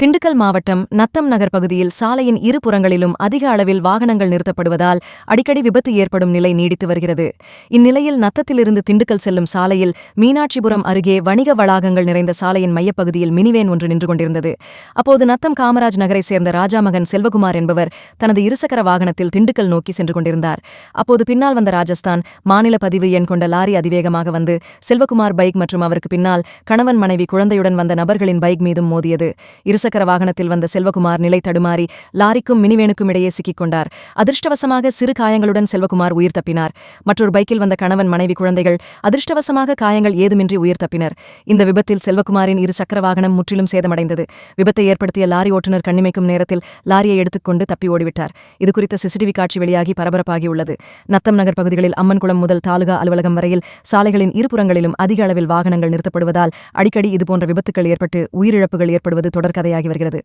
திண்டுக்கல் மாவட்டம் நத்தம் நகர் பகுதியில் சாலையின் இரு புறங்களிலும் அதிக அளவில் வாகனங்கள் நிறுத்தப்படுவதால் அடிக்கடி விபத்து ஏற்படும் நிலை நீடித்து வருகிறது. இந்நிலையில் நத்தத்திலிருந்து திண்டுக்கல் செல்லும் சாலையில் மீனாட்சிபுரம் அருகே வணிக வளாகங்கள் நிறைந்த சாலையின் மையப்பகுதியில் மினிவேன் ஒன்று நின்று கொண்டிருந்தது. அப்போது நத்தம் காமராஜ் நகரை சேர்ந்த ராஜாமகன் செல்வகுமார் என்பவர் தனது இருசக்கர வாகனத்தில் திண்டுக்கல் நோக்கி சென்று கொண்டிருந்தார். அப்போது பின்னால் வந்த ராஜஸ்தான் மாநில பதிவு எண் கொண்ட லாரி அதிவேகமாக வந்து செல்வகுமார் பைக் மற்றும் அவருக்கு பின்னால் கணவன் மனைவி குழந்தையுடன் வந்த நபர்களின் பைக் மீதும் மோதியது. இருசக்கர வாகனத்தில் வந்த செல்வகுமார் நிலை தடுமாறி லாரிக்கும் மினிவேனுக்கும் இடையே சிக்கிக் கொண்டார் அதிர்ஷ்டவசமாக சிறு காயங்களுடன் செல்வகுமார் உயிர் தப்பினார். மற்றொரு பைக்கில் வந்த கணவன் மனைவி குழந்தைகள் அதிர்ஷ்டவசமாக காயங்கள் ஏதுமின்றி உயிர் தப்பினர். இந்த விபத்தில் செல்வகுமாரின் இரு சக்கர வாகனம் முற்றிலும் சேதமடைந்தது. விபத்தை ஏற்படுத்திய லாரி ஓட்டுநர் கண்ணிமைக்கும் நேரத்தில் லாரியை எடுத்துக்கொண்டு தப்பி ஓடிவிட்டார். இதுகுறித்த சிசிடிவி காட்சி வெளியாகி பரபரப்பாகியுள்ளது. நத்தம் நகர் பகுதிகளில் அம்மன்குளம் முதல் தாலுகா அலுவலகம் வரையில் சாலைகளின் இருபுறங்களிலும் அதிக அளவில் வாகனங்கள் நிறுத்தப்படுவதால் அடிக்கடி இதுபோன்ற விபத்துக்கள் ஏற்பட்டு உயிரிழப்புகள் ஏற்படுவது தொடர்கதையாக வருகிறது.